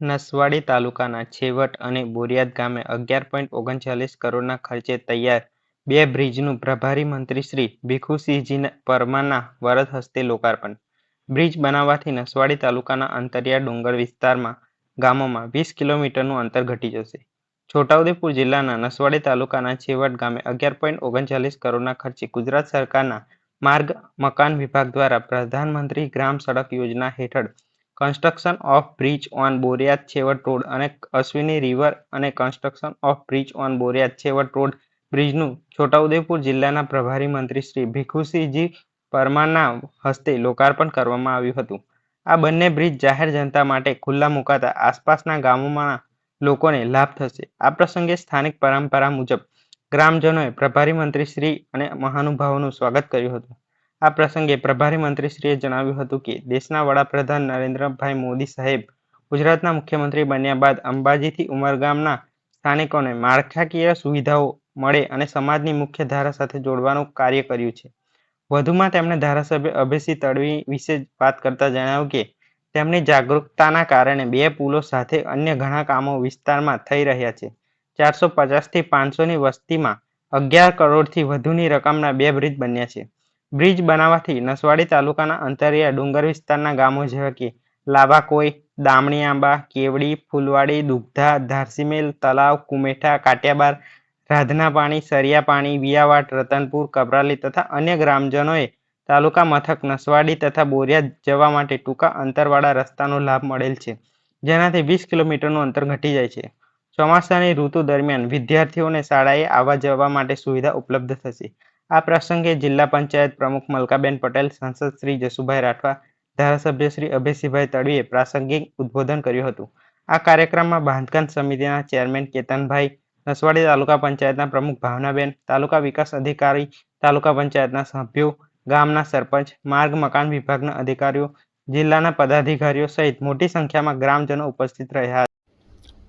નસવાડી તાલુકાના છેવટ અને બોરિયાદ ગામે અગિયાર પોઈન્ટ ઓગણચાલીસ કરોડના ખર્ચે તૈયાર બે બ્રિજનું પ્રભારી મંત્રી શ્રી ભીખુસિંહજી પરમારના વરદ હસ્તે લોકાર્પણ. બ્રિજ બનાવવાથી નસવાડી તાલુકાના અંતરિયાળ ડુંગર વિસ્તારમાં ગામોમાં વીસ કિલોમીટરનું અંતર ઘટી જશે. છોટાઉદેપુર જિલ્લાના નસવાડી તાલુકાના છેવટ ગામે અગિયાર પોઈન્ટ ઓગણચાલીસ કરોડના ખર્ચે ગુજરાત સરકારના માર્ગ મકાન વિભાગ દ્વારા પ્રધાનમંત્રી ગ્રામ સડક યોજના હેઠળ construction of bridge on Boriyad Chhevat road અને અશ્વિની રિવર અને construction of bridge on Boriyad Chhevat road બ્રિજનું Chhota Udepur જિલ્લાના પ્રભારી મંત્રી શ્રી ભીખુસિંહજી પરમારના હસ્તે લોકાર્પણ કરવામાં આવ્યું હતું. આ બંને બ્રિજ જાહેર જનતા માટે ખુલ્લા મુકાતા આસપાસના ગામોમાં લોકોને લાભ થશે. આ પ્રસંગે સ્થાનિક પરંપરા મુજબ ગ્રામજનોએ પ્રભારી મંત્રી શ્રી અને મહાનુભાવોનું સ્વાગત કર્યું હતું. આ પ્રસંગે પ્રભારી મંત્રીશ્રીએ જણાવ્યું હતું કે દેશના વડાપ્રધાન નરેન્દ્રભાઈ મોદી સાહેબ ગુજરાતના મુખ્યમંત્રી બન્યા બાદ અંબાજીથી ઉમરગામના સ્થાનિકોને માળખાકીય સુવિધાઓ મળે અને સમાજની મુખ્ય ધારા સાથે જોડવાનું કાર્ય કર્યું છે. વધુમાં તેમણે ધારાસભ્ય અભયસિંહ તડવી વિશે વાત કરતા જણાવ્યું કે તેમની જાગૃતતાના કારણે બે પુલો સાથે અન્ય ઘણા કામો વિસ્તારમાં થઈ રહ્યા છે. ચારસો પચાસથી પાંચસોની વસ્તીમાં અગિયાર કરોડથી વધુની રકમના બે બ્રિજ બન્યા છે. બ્રિજ બનાવવાથી નસવાડી તાલુકાના અંતરિયાળ ડુંગર વિસ્તારના ગામો જેવા કે લાબાકોઈ દામણી આંબા, કેવડી, ફૂલવાડી, દુગધા, ધારસીમેલ, તલાવ, કુમેઠા, કાટિયાબાર રાધના પાણી સરિયા પાણી વિયાવાટ, રતનપુર, કબરાલી તથા અન્ય ગ્રામજનોએ તાલુકા મથક નસવાડી તથા બોરિયા જવા માટે ટૂંકા અંતરવાળા રસ્તાનો લાભ મળેલ છે. જેનાથી વીસ કિલોમીટરનું અંતર ઘટી જાય છે. ચોમાસાની ઋતુ દરમિયાન વિદ્યાર્થીઓને શાળાએ આવવા જવા માટે સુવિધા ઉપલબ્ધ થશે. આ પ્રસંગે જિલ્લા પંચાયત પ્રમુખ મલકાબેન પટેલ, સાંસદ શ્રી જસુભાઈ રાઠવા, ધારાસભ્ય શ્રી અભયસિંહભાઈ તડવીએ પ્રાસંગિક ઉદ્બોધન કર્યું હતું. આ કાર્યક્રમમાં બાંધકામ સમિતિના ચેરમેન કેતનભાઈ નસવાડી, તાલુકા પંચાયતના પ્રમુખ ભાવનાબેન, તાલુકા વિકાસ અધિકારી, તાલુકા પંચાયતના સભ્યો, ગામના સરપંચ, માર્ગ મકાન વિભાગના અધિકારીઓ, જિલ્લાના પદાધિકારીઓ સહિત મોટી સંખ્યામાં ગ્રામજનો ઉપસ્થિત રહ્યા